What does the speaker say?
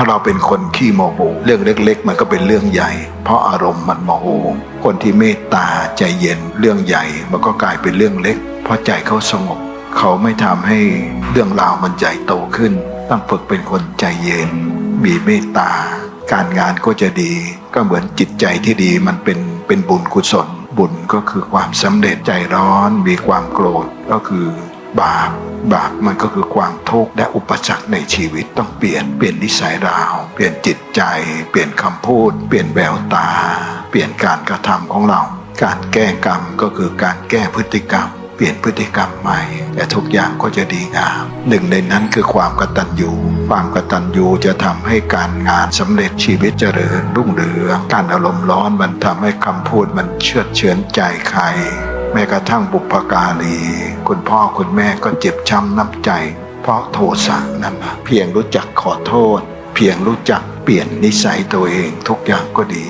ถ้าเราเป็นคนขี้โมโหเรื่องเล็ก ๆ มันก็เป็นเรื่องใหญ่ เพราะอารมณ์มันโมโหคนที่เมตตาใจเย็นเรื่องใหญ่ มันก็กลายเป็นเรื่องเล็ก เพราะใจเขาสงบ เขาไม่ทำให้เรื่องราวมันใหญ่โตขึ้น ต้องฝึกเป็นคนใจเย็น มีเมตตา การงานก็จะดี ก็เหมือนจิตใจที่ดีมันเป็นเป็นบุญกุศล บุญก็คือความสำเร็จใจร้อน มีความโกรธก็คือ บาปบาปมันก็คือความทุกข์และอุปสรรคในชีวิตต้องเปลี่ยนเปลี่ยนนิสัยเราเปลี่ยนจิตใจ เปลี่ยนคำพูด เปลี่ยนแววตา เปลี่ยนการกระทำของเรา การแก้กรรมก็คือการแก้พฤติกรรม เปลี่ยนพฤติกรรมใหม่แต่ทุกอย่างก็จะดีงามหนึ่งในนั้นคือความกตัญญูความกตัญญูจะทำให้การงานสำเร็จชีวิตเจริญรุ่งเรืองการอารมณ์ร้อนมันทำให้คำพูดมันเชื่อดเฉือนใจใคร แม้กระทั่งบุพการี คุณพ่อคุณแม่ก็เจ็บช้ำน้ำใจ เพราะโทสะนั่นนะเพียงรู้จักขอโทษ เพียงรู้จักเปลี่ยนนิสัยตัวเองทุกอย่างก็ดี